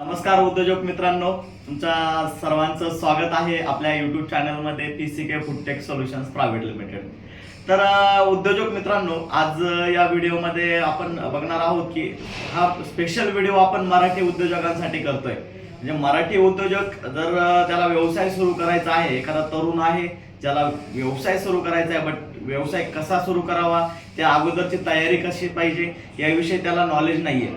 नमस्कार उद्योजक मित्रांनो तुमच्या सर्वांचं स्वागत आहे आपल्या युट्यूब चॅनलमध्ये P C K foodtech solutions private limited तर उद्योजक मित्रांनो आज या व्हिडिओमध्ये आपण बघणार आहोत की हा स्पेशल व्हिडिओ आपण मराठी उद्योजकांसाठी करतोय. म्हणजे मराठी उद्योजक जर त्याला व्यवसाय सुरू करायचा आहे एखादा तरुण आहे ज्याला व्यवसाय सुरू करायचा आहे बट व्यवसाय कसा सुरू करावा त्या अगोदरची तयारी कशी पाहिजे याविषयी त्याला नॉलेज नाहीये.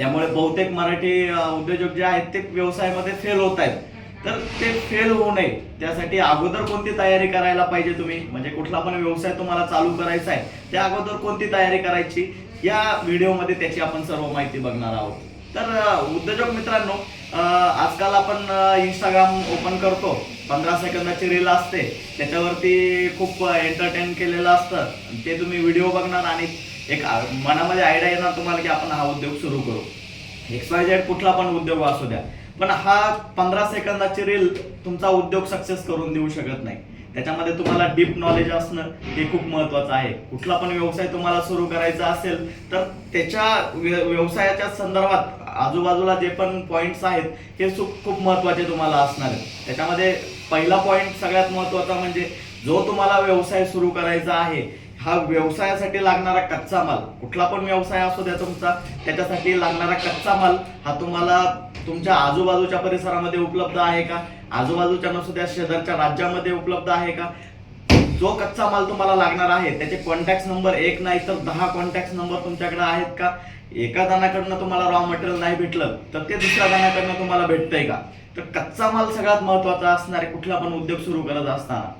त्यामुळे बहुतेक मराठी उद्योजक जे आहेत ते व्यवसायामध्ये फेल होत आहेत. तर ते फेल होऊ नये. त्यासाठी अगोदर कोणती तयारी करायला पाहिजे तुम्ही? म्हणजे कुठला पण व्यवसाय तुम्हाला चालू करायचा आहे त्या अगोदर कोणती तयारी करायची? या व्हिडिओमध्ये त्याची आपण सर्व माहिती बघणार आहोत. तर उद्योजक मित्रांनो आजकाल आपण इंस्टाग्राम ओपन करतो. पंधरा सेकंदाची रील असते. त्याच्यावरती खूप एंटरटेन केलेलं असतं. ते तुम्ही व्हिडिओ बघणार आणि एक मनामध्ये आयडिया येणार तुम्हाला की आपण हा उद्योग सुरू करू. एक्सवाय झेड कुठला पण उद्योग असू द्या. पण हा पंधरा सेकंदाची रील तुमचा उद्योग सक्सेस करून देऊ शकत नाही. त्याच्यामध्ये तुम्हाला डीप नॉलेज असणं हे खूप महत्वाचं आहे. कुठला पण व्यवसाय तुम्हाला सुरू करायचा असेल तर त्याच्या व्यवसायाच्या संदर्भात आजूबाजूला जे पण पॉईंट्स आहेत हे खूप महत्त्वाचे तुम्हाला असणार आहेत. त्याच्यामध्ये पहिला पॉईंट सगळ्यात महत्त्वाचा म्हणजे जो तुम्हाला व्यवसाय सुरू करायचा आहे हा व्यवसायासाठी लागणारा कच्चा माल कुठला पण व्यवसाय असू द्या तुमचा त्याच्यासाठी लागणारा कच्चा माल हा तुम्हाला तुमच्या आजूबाजूच्या परिसरामध्ये उपलब्ध आहे का? आजूबाजूच्या नसू द्या शेजारच्या राज्यामध्ये उपलब्ध आहे का? जो कच्चा माल तुम्हाला लागणार आहे त्याचे कॉन्टॅक्ट नंबर एक नाही तर दहा कॉन्टॅक्ट नंबर तुमच्याकडे आहेत का? एका दानाकडनं तुम्हाला रॉ मटेरियल नाही भेटलं तर ते दुसऱ्या दानाकडनं तुम्हाला भेटतंय का? तर कच्चा माल सगळ्यात महत्त्वाचा असणार आहे कुठला पण उद्योग सुरू करत असताना.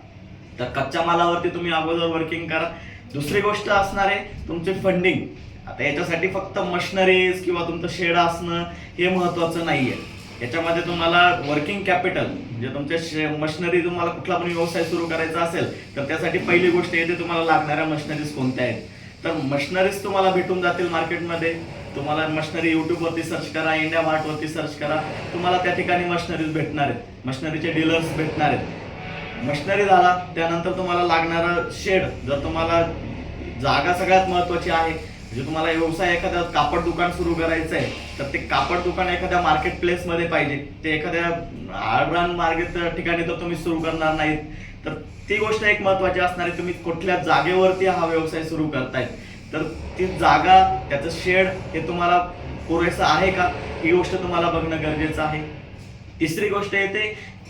तर कच्च्या मालावरती तुम्ही अगोदर वर्किंग करा. दुसरी गोष्ट असणार आहे तुमचे फंडिंग आता याच्यासाठी फक्त मशनरीज किंवा तुमचं शेड असणं हे महत्वाचं नाहीये. याच्यामध्ये तुम्हाला वर्किंग कॅपिटल म्हणजे तुमच्या मशनरी तुम्हाला कुठला पण व्यवसाय सुरू करायचा असेल तर त्यासाठी पहिली गोष्ट येते तुम्हाला लागणाऱ्या मशनरीज कोणत्या आहेत. तर मशनरीज तुम्हाला भेटून जातील मार्केटमध्ये तुम्हाला मशनरी युट्यूबवरती सर्च करा इंडिया मार्टवरती सर्च करा. तुम्हाला त्या ठिकाणी मशनरीज भेटणार आहेत. मशनरीचे डीलर्स भेटणार आहेत. मशनरी झाला त्यानंतर तुम्हाला लागणारं शेड जर तुम्हाला जागा सगळ्यात महत्वाची आहे म्हणजे तुम्हाला व्यवसाय एखादा कापड दुकान सुरू करायचं आहे तर ते कापड दुकान एखाद्या मार्केट प्लेसमध्ये पाहिजे. ते एखाद्या आडरान मार्केट ठिकाणी तर तुम्ही सुरू करणार नाहीत. तर ती गोष्ट एक महत्वाची असणार आहे तुम्ही कुठल्या जागेवरती हा व्यवसाय सुरू करतायत. तर ती जागा त्याचं शेड हे तुम्हाला पुरेसं आहे का? ही गोष्ट तुम्हाला बघणं गरजेचं आहे. तिसरी गोष्ट येते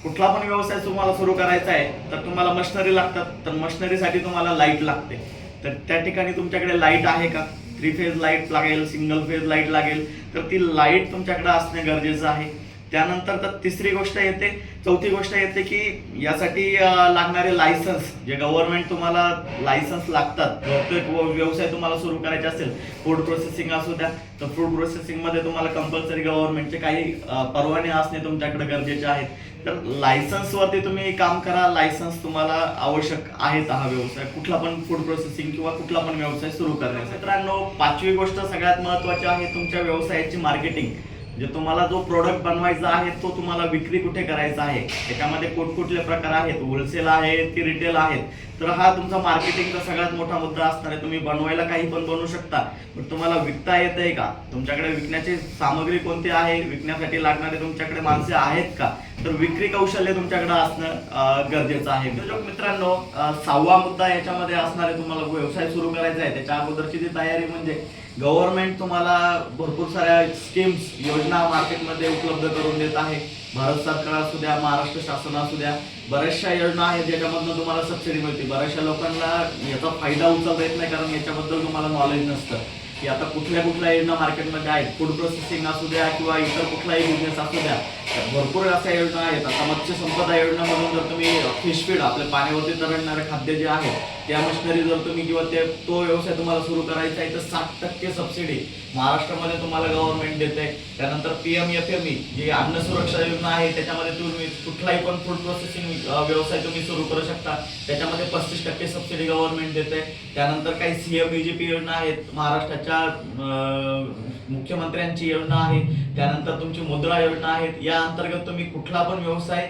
कुठला पण व्यवसाय तुम्हाला सुरू करायचा आहे तर तुम्हाला मशिनरी लागतात तर मशनरीसाठी तुम्हाला लाइट लागते. तर त्या ठिकाणी तुमच्याकडे लाइट आहे का? थ्री फेज लाइट लागेल सिंगल फेज लाइट लागेल तर ती लाइट तुमच्याकडे असणे गरजेचं आहे. त्यानंतर तर तिसरी गोष्ट येते चौथी गोष्ट येते की यासाठी लागणारे लायसन्स. जे गव्हर्नमेंट तुम्हाला लायसन्स लागतात प्रत्येक व- व्यवसाय तुम्हाला सुरू करायचे असेल फूड प्रोसेसिंग असू द्या तर फूड प्रोसेसिंगमध्ये तुम्हाला कंपल्सरी गव्हर्नमेंटचे काही परवाने असणे तुमच्याकडे गरजेचे आहेत. तर लायसन्स वरती तुम्ही काम करा लायसन्स तुम्हाला आवश्यक आहेत हा व्यवसाय. कुठला पण फूड प्रोसेसिंग किंवा कुठला पण व्यवसाय सुरू करण्याचा मित्रांनो पाचवी गोष्ट सगळ्यात महत्वाची आहे तुमच्या व्यवसायाची मार्केटिंग म्हणजे तुम्हाला जो प्रोडक्ट बनवायचा आहे तो तुम्हाला विक्री कुठे करायचा आहे? त्याच्यामध्ये कुठकुठले प्रकार आहेत? होलसेल आहेत की रिटेल आहेत? तर हा तुमचा मार्केटिंगचा सगळ्यात मोठा मुद्दा असणार आहे. तुम्ही बनवायला काही पण बनवू शकता. पण तुम्हाला विकता येत आहे का? तुमच्याकडे विकण्याची सामग्री कोणती आहे? विकण्यासाठी लागणारे तुमच्याकडे माणसे आहेत का? तर विक्री कौशल्य तुमच्याकडे असणं गरजेचं आहे. उद्योजक मित्रांनो सहावा मुद्दा याच्यामध्ये असणार आहे तुम्हाला व्यवसाय सुरू करायचा आहे. त्याच्या अगोदरची जी तयारी म्हणजे गव्हर्नमेंट तुम्हाला भरपूर साऱ्या स्कीम्स योजना मार्केटमध्ये उपलब्ध करून देत आहे. भारत सरकार असू द्या महाराष्ट्र शासन असू द्या बऱ्याचशा योजना आहेत ज्याच्यामधनं तुम्हाला सबसिडी मिळते. बऱ्याचशा लोकांना याचा फायदा उचलता येत नाही कारण याच्याबद्दल तुम्हाला नॉलेज नसतं. की आता कुठल्या कुठल्या योजना मार्केटमध्ये आहेत फूड प्रोसेसिंग असू द्या किंवा इतर कुठलाही बिझनेस असू द्या भरपूर अशा योजना आहेत. आता मत्स्य संपदा योजना म्हणून जर तुम्ही फिश फीड आपल्या पाण्यावरती तरळणारे खाद्य जे आहे त्या मशिनरी जर तुम्ही किंवा ते तो व्यवसाय तुम्हाला सुरू करायचा आहे तर साठ टक्के सबसिडी महाराष्ट्रामध्ये तुम्हाला गव्हर्नमेंट देते. त्यानंतर P M F M E जी अन्न सुरक्षा योजना आहे त्याच्यामध्ये तुम्ही कुठलाही पण फूड प्रोसेसिंग व्यवसाय तुम्ही सुरू करू शकता. त्याच्यामध्ये पस्तीस टक्के सबसिडी गव्हर्नमेंट देते. त्यानंतर काही सीएम बीजेपी योजना आहेत महाराष्ट्राच्या तुमच्या मुख्यमंत्र्यांची योजना आहे त्यानंतर तुमची मुद्रा योजना आहेत या अंतर्गत तुम्ही कुठला पण व्यवसाय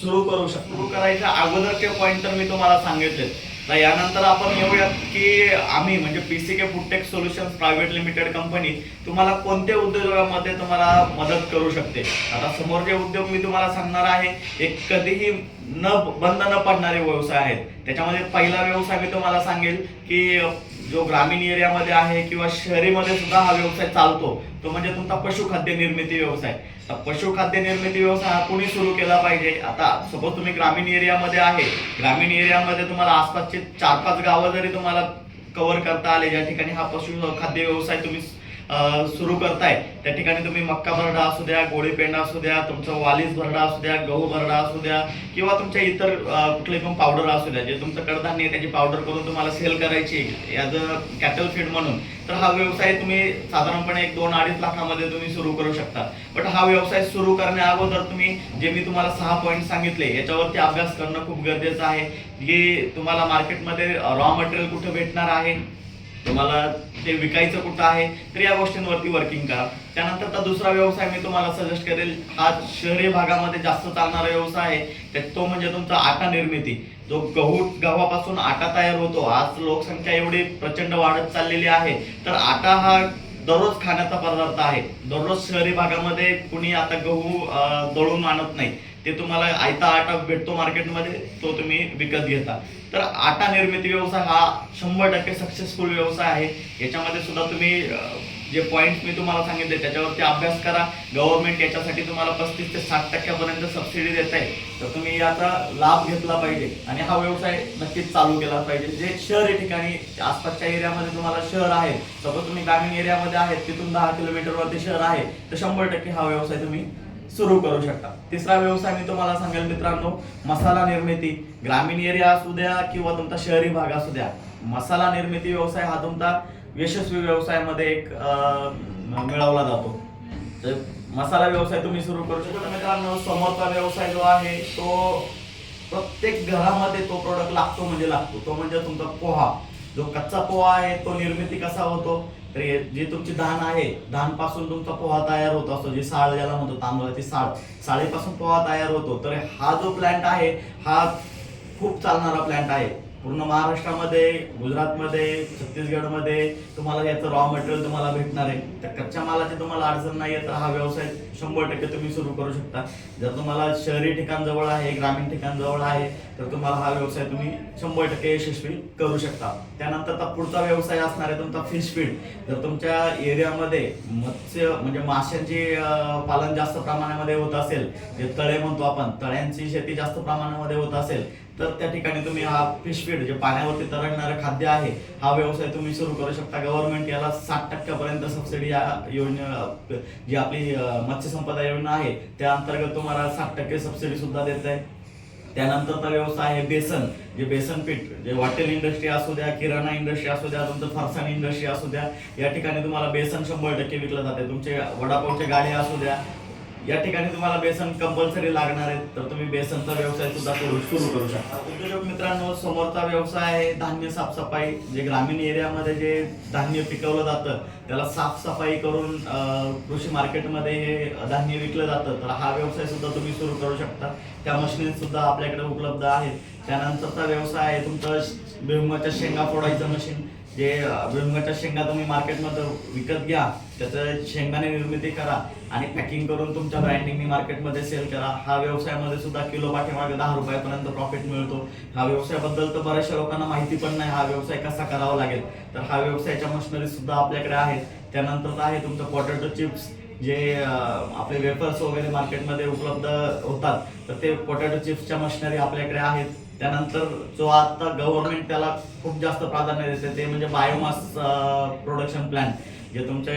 सुरू करू शकता. सुरू करायच्या अगोदरचे पॉईंट तर मी तुम्हाला सांगितले. तर यानंतर आपण येऊयात की आम्ही म्हणजे B C K foodtech solution private limited company तुम्हाला कोणत्या उद्योगामध्ये तुम्हाला मदत करू शकते? आता समोरचे उद्योग मी तुम्हाला सांगणार आहे एक कधीही न बंद न पडणारे व्यवसाय आहेत. त्याच्यामध्ये पहिला व्यवसाय मी तुम्हाला सांगेल की जो ग्रामीण एरियामध्ये आहे किंवा शहरीमध्ये सुद्धा हा व्यवसाय चालतो तो म्हणजे तुमचा पशुखाद्य निर्मिती व्यवसाय. तर पशुखाद्य निर्मिती व्यवसाय हा कुणी सुरू केला पाहिजे? आता सपोज तुम्ही ग्रामीण एरियामध्ये आहे. ग्रामीण एरियामध्ये तुम्हाला आसपासचे चार पाच गावं जरी तुम्हाला कव्हर करता आले ज्या ठिकाणी हा पशु खाद्य व्यवसाय तुम्ही सुरू करताय. त्या ठिकाणी तुम्ही मक्का भरडा असू द्या गोळी पेंडा असू द्या तुमचं वालीस भरडा असू द्या गहू भरडा असू द्या किंवा तुमच्या इतर कुठले पण पावडर असू द्या जे तुमचं कडधान्य आहे त्याची पावडर करून तुम्हाला सेल करायची ॲज अ कॅटल फीड म्हणून. तर हा व्यवसाय तुम्ही साधारणपणे एक दोन अडीच लाखामध्ये तुम्ही सुरू करू शकता. बट हा व्यवसाय सुरू करण्या अगोदर तुम्ही जे मी तुम्हाला सहा पॉईंट सांगितले याच्यावरती अभ्यास करणं खूप गरजेचं आहे. की तुम्हाला मार्केटमध्ये रॉ मटेरियल कुठे भेटणार आहे? तुम्हाला ते विकायचं कुठं आहे तर या गोष्टींवरती वर्किंग करा. त्यानंतर दुसरा व्यवसाय मी तुम्हाला सजेस्ट करेल हा शहरी भागामध्ये जास्त चालणारा व्यवसाय आहे त्या- तो म्हणजे तुमचा आटा निर्मिती. जो गहू गव्हापासून आटा तयार होतो आज लोकसंख्या एवढी प्रचंड वाढत चाललेली आहे तर आटा हा दररोज खाण्याचा पदार्थ आहे. दररोज शहरी भागामध्ये कुणी आता गहू दळून आणत नाही. ते तुम्हाला आयता आटा भेटतो मार्केटमध्ये तो तुम्ही विकत घेता. तर आटा निर्मिती व्यवसाय हा शंभर टक्के सक्सेसफुल व्यवसाय आहे. याच्यामध्ये सुद्धा तुम्ही जे पॉईंट मी तुम्हाला सांगितले त्याच्यावरती अभ्यास करा. गव्हर्नमेंट याच्यासाठी तुम्हाला पस्तीस ते साठ टक्क्यापर्यंत सबसिडी देत आहे तर तुम्ही याचा लाभ घेतला पाहिजे. आणि हा व्यवसाय नक्कीच चालू केला पाहिजे. जे शहरी ठिकाणी आसपासच्या एरियामध्ये तुम्हाला शहर आहे सपोज तुम्ही ग्रामीण एरियामध्ये आहेत तिथून दहा किलोमीटरवरती शहर आहे तर शंभर टक्के हा व्यवसाय तुम्ही सुरू करू शकता. तिसरा व्यवसाय मी तुम्हाला सांगेल मित्रांनो मसाला निर्मिती. ग्रामीण एरिया असू द्या किंवा तुमचा शहरी भाग असू द्या मसाला निर्मिती व्यवसाय हा तुमचा यशस्वी व्यवसायामध्ये एक मिळवला जातो. तर मसाला व्यवसाय तुम्ही सुरू करू शकता. मित्रांनो समोरचा व्यवसाय जो आहे तो प्रत्येक घरामध्ये तो प्रोडक्ट लागतो म्हणजे लागतो. तो म्हणजे तुमचा पोहा. जो कच्चा पोहा आहे तो निर्मिती कसा होतो? तर हे जे तुमची धान आहे धानपासून तुमचा पोहा तयार होत असतो जी साळ ज्याला म्हणतो तांदळाची साळ साळीपासून पोहा तयार होतो. तर हा जो प्लांट आहे हा खूप चालणारा प्लांट आहे. पूर्ण महाराष्ट्रामध्ये गुजरातमध्ये छत्तीसगडमध्ये तुम्हाला याचं रॉ मटेरियल तुम्हाला भेटणार आहे. त्या कच्च्या मालाची तुम्हाला अडचण नाही आहे तर हा व्यवसाय शंभर टक्के तुम्ही सुरू करू शकता. जर तुम्हाला शहरी ठिकाण जवळ आहे ग्रामीण ठिकाण जवळ आहे तर तुम्हाला हा व्यवसाय तुम्ही शंभर टक्के यशस्वी करू शकता. त्यानंतर आता पुढचा व्यवसाय असणार आहे तुमचा फिश फीड जर तुमच्या एरियामध्ये मत्स्य म्हणजे माशांचे पालन जास्त प्रमाणामध्ये होत असेल जे तळे म्हणतो आपण तळ्यांची शेती जास्त प्रमाणामध्ये होत असेल तर त्या ठिकाणी तुम्ही हा फिश फीड जे पाण्यावरती तरंगणारं खाद्य आहे हा व्यवसाय तुम्ही सुरू करू शकता. गव्हर्नमेंट याला साठ टक्क्यापर्यंत सबसिडी या योजना जी आपली मत्स्यसंपदा योजना आहे त्या अंतर्गत तुम्हाला साठ टक्के सबसिडी सुद्धा देत आहे. त्यानंतरचा व्यवसाय आहे बेसन. जे बेसन पीठ जे हॉटेल इंडस्ट्री असू द्या किराणा इंडस्ट्री असू द्या तुमचं फरसाण इंडस्ट्री असू द्या या ठिकाणी तुम्हाला बेसन शंभर टक्के विकलं जाते. तुमचे वडापावचे गाड्या असू द्या या ठिकाणी तुम्हाला बेसन कंपल्सरी लागणार आहे तर तुम्ही बेसनचा व्यवसाय सुद्धा करू सुरू करू शकता. उद्योजक मित्रांनो समोरचा व्यवसाय आहे धान्य साफसफाई जे ग्रामीण एरियामध्ये जे धान्य पिकवलं जातं त्याला साफसफाई करून कृषी मार्केटमध्ये हे धान्य विकलं जातं तर हा व्यवसाय सुद्धा तुम्ही सुरू करू शकता. त्या मशीन सुद्धा आपल्याकडे उपलब्ध आहेत. त्यानंतरचा व्यवसाय आहे तुमचं श- भुईमुगाच्या शेंगा फोडायचं मशीन जे अं, भुईमुगाच्या शेंगा तुम्ही मार्केटमध्ये विकत घ्या. त्याचं शेंगाने निर्मिती करा आणि पॅकिंग करून तुमच्या ब्रँडिंगनी मार्केटमध्ये सेल करा. हा व्यवसायामध्ये सुद्धा किलो पाठीमागे दहा रुपयापर्यंत प्रॉफिट मिळतो. हा व्यवसायाबद्दल तर बऱ्याचशा लोकांना माहिती पण नाही. हा व्यवसाय कसा करावा लागेल? तर हा व्यवसायाच्या मशिनरी सुद्धा आपल्याकडे आहेत. त्यानंतर आहे तुमचं पोटॅटो चिप्स जे आपले वेफर्स वगैरे मार्केटमध्ये उपलब्ध होतात. तर ते पोटॅटो चिप्सच्या मशिनरी आपल्याकडे आहेत. त्यानंतर जो आता गव्हर्नमेंट त्याला खूप जास्त प्राधान्य देते ते म्हणजे बायोमास प्रोडक्शन प्लॅन जे तुमचे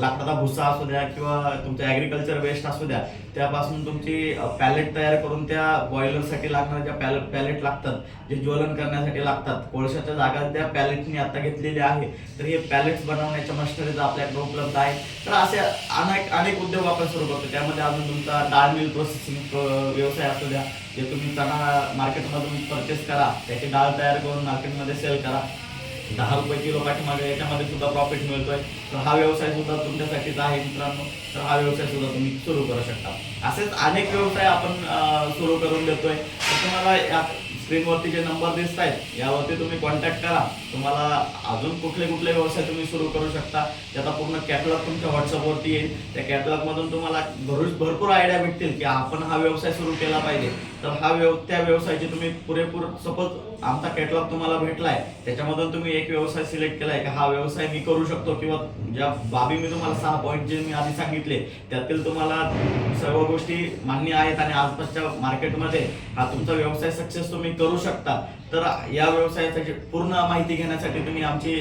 लाकडाचा भुसा असू द्या किंवा तुमचे ॲग्रिकल्चर वेस्ट असू द्या त्यापासून तुमची पॅलेट तयार करून त्या बॉयलरसाठी लागणाऱ्या ज्या पॅलेट पॅलेट लागतात जे ज्वलन करण्यासाठी लागतात कोळशाच्या जागा त्या पॅलेटनी आता घेतलेल्या आहे तर हे पॅलेट्स बनवण्याच्या मशिनरीज आपल्याकडे उपलब्ध आहे तर असे अनेक अनेक उद्योग आपण सुरू करतो. त्यामध्ये अजून तुमचा डाळ मिल प्रोसेसिंग व्यवसाय असू द्या जे तुम्ही चणा मार्केटमधून परचेस करा त्याची डाळ तयार करून मार्केटमध्ये सेल करा. दहा रुपये किलो पाठीमागे याच्यामध्ये सुद्धा प्रॉफिट मिळतोय. तर हा व्यवसाय सुद्धा तुमच्यासाठीच आहे मित्रांनो. तर हा व्यवसाय सुद्धा तुम्ही सुरू करू शकता. असेच अनेक व्यवसाय आपण सुरू करून देतोय. तर तुम्हाला या स्क्रीनवरती जे नंबर दिसत आहेत यावरती तुम्ही कॉन्टॅक्ट करा. तुम्हाला अजून कुठले कुठले व्यवसाय तुम्ही सुरू करू शकता त्याचा पूर्ण कॅटलॉग तुमच्या व्हॉट्सअपवरती येईल. त्या कॅटलॉगमधून तुम्हाला भरू- भरपूर आयडिया भेटतील की आपण हा व्यवसाय सुरू केला पाहिजे. तर हा व्यव त्या व्यवसायाची तुम्ही पुरेपूर सपोज आमचा कॅटलॉग तुम्हाला भेटलाय. त्याच्यामधून तुम्ही एक व्यवसाय सिलेक्ट केलाय की? हा व्यवसाय मी करू शकतो किंवा ज्या बाबी मी तुम्हाला सहा पॉईंट जे मी आधी सांगितले त्यातील तुम्हाला सर्व गोष्टी मान्य आहेत आणि आसपासच्या मार्केटमध्ये हा तुमचा व्यवसाय सक्सेस तुम्ही करू शकता. तर या व्यवसायाची पूर्ण माहिती घेण्यासाठी तुम्ही आमची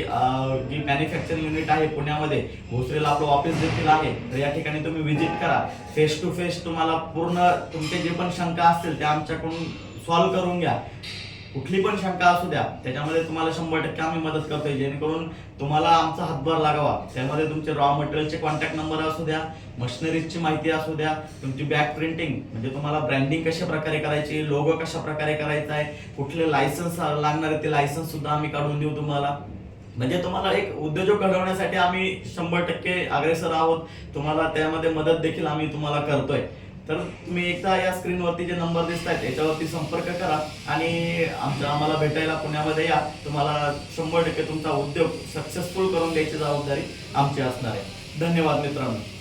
जी मॅन्युफॅक्चरिंग युनिट आहे पुण्यामध्ये भोसरीला आपलं ऑफिस देखील आहे. तर या ठिकाणी तुम्ही व्हिजिट करा. फेस टू फेस तुम्हाला पूर्ण तुमचे जे पण शंका असतील त्या आमच्याकडून सॉल्व्ह करून घ्या. कुठली पण शंका असू द्या त्याच्यामध्ये तुम्हाला शंभर टक्के आम्ही मदत करतोय. जेणेकरून तुम्हाला आमचा हातभार लागावा. त्यामध्ये तुमचे रॉ मटेरियलचे कॉन्टॅक्ट नंबर असू द्या मशिनरीजची माहिती असू द्या तुमची बॅक प्रिंटिंग म्हणजे तुम्हाला ब्रँडिंग कशा प्रकारे करायची लोगो कशा प्रकारे करायचा आहे कुठले लायसन्स लागणार आहे ते लायसन्स सुद्धा आम्ही काढून देऊ तुम्हाला. म्हणजे तुम्हाला एक उद्योजक घडवण्यासाठी आम्ही शंभर टक्के अग्रेसर आहोत. तुम्हाला त्यामध्ये मदत देखील आम्ही तुम्हाला करतोय. तर तुम्ही एकदा या स्क्रीनवरती जे नंबर दिसत आहेत त्याच्यावरती संपर्क करा आणि आमच्या आम्हाला भेटायला पुण्यामध्ये या. तुम्हाला शंभर टक्के तुमचा उद्योग सक्सेसफुल करून द्यायची जबाबदारी आमची असणार आहे. धन्यवाद मित्रांनो.